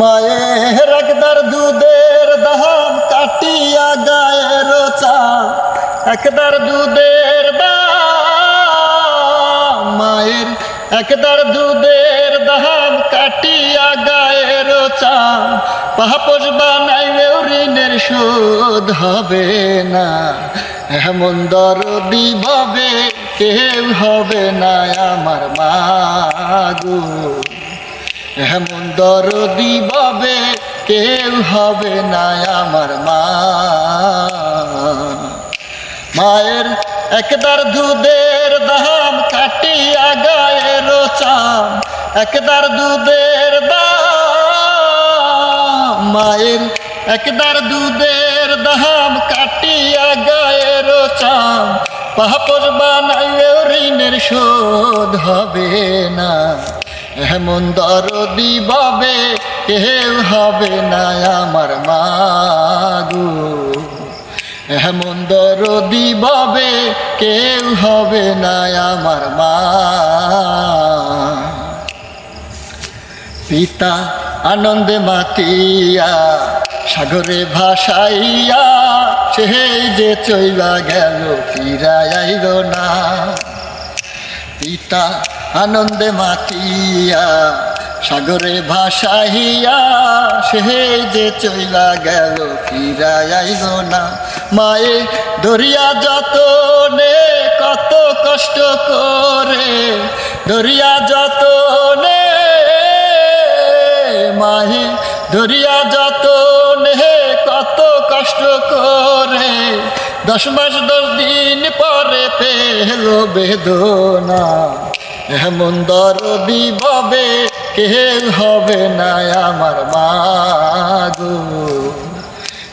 মায়ের একদার দুধের দাম কাটিয়া গায়ের চা একদার দুধের দাম, মায়ের একদার দুধের দাম কাটিয়া গায়ের চা পাহাপস বানাইলেও ঋণের শোধ হবে না। এমন দরদি ভাবে কেউ হবে না আমার মাগো এমন দরদি ভাবে কেউ হবে না আমার মা। মায়ের একদার দুধের দাম কাটিয়া গায়ের চাম একদার দুধের দাম। মায়ের একদার দুধের দাম কাটিয়া গায়ের চাম পাহাপর বানাইলেও ঋণের শোধ হবে না। এমন দরদি ভাবে কেউ হবে না আমার মাগু এমন দরদি ভাবে কেউ হবে না আমার মা। পিতা আনন্দে মাতিয়া, সাগরে ভাসাইয়া সেই যে চইবা গেল ফিরাই আইল না। পিতা আনন্দে মাতিয়া, সাগরে ভাসাইয়া সে যে চইলা গেল ফিরাই আইল না। মায়ে দরিয়া যত নে কত কষ্ট করে, দরিয়া যত নে মাহে দরিয়া যত নে কত কষ্ট করে, দশ মাস দশ দিন পরে পেল বেদনা। এমন দরদি ভাবে কেউ হবে না আমার মাগো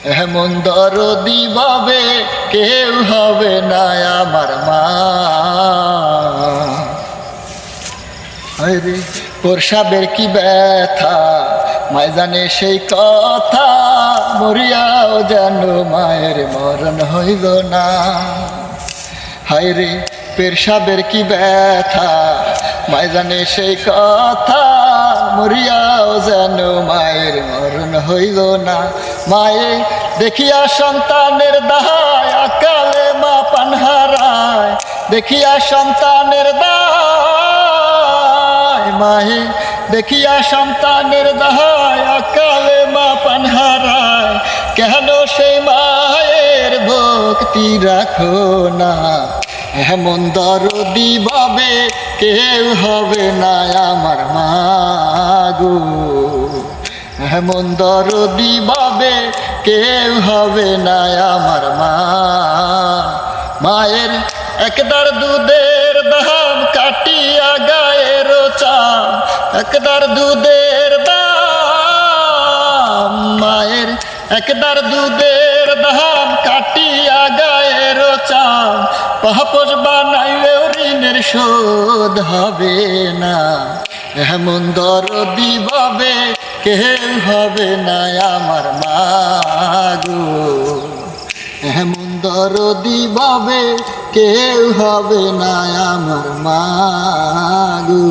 এমন দরদি ভাবে কেউ হবে না আমার মা? প্রসাবের কি ব্যথা? মায় জানে সেই কথা মরিয়াও যেন মায়ের মরণ হইল না। হায়রে পেরসাবের কি ব্যথা? মায় জানে সেই কথা মরিয়াও যেন মায়ের মরণ হইল না। মায়ে দেখিয়া সন্তানের দাহায় আকালে মা পানহারায় দেখিয়া সন্তানের দায় মায়ে দেখিয়া সন্তানের দাহায় আকালে মা পানহারায় কেন সেই মায়ের ভক্তি রাখো না? এমন দরদি ভাবে কেউ হবে না আমার মাগো এমন দরদি ভাবে কেউ হবে না আমার মা। মায়ের একদার দুধের দাম কাটিয়া গায়ের চাম। একদার দুধের দাম, মায়ের একদার দুধের দাম কাটিয়া গায়ের চাম। পাহাপস বানাইলেও ঋণের শোধ হবে না। এমন দরদি ভাবে কেউ হবে না আমার মাগো এমন দরদি ভাবে কেউ হবে না আমার মাগো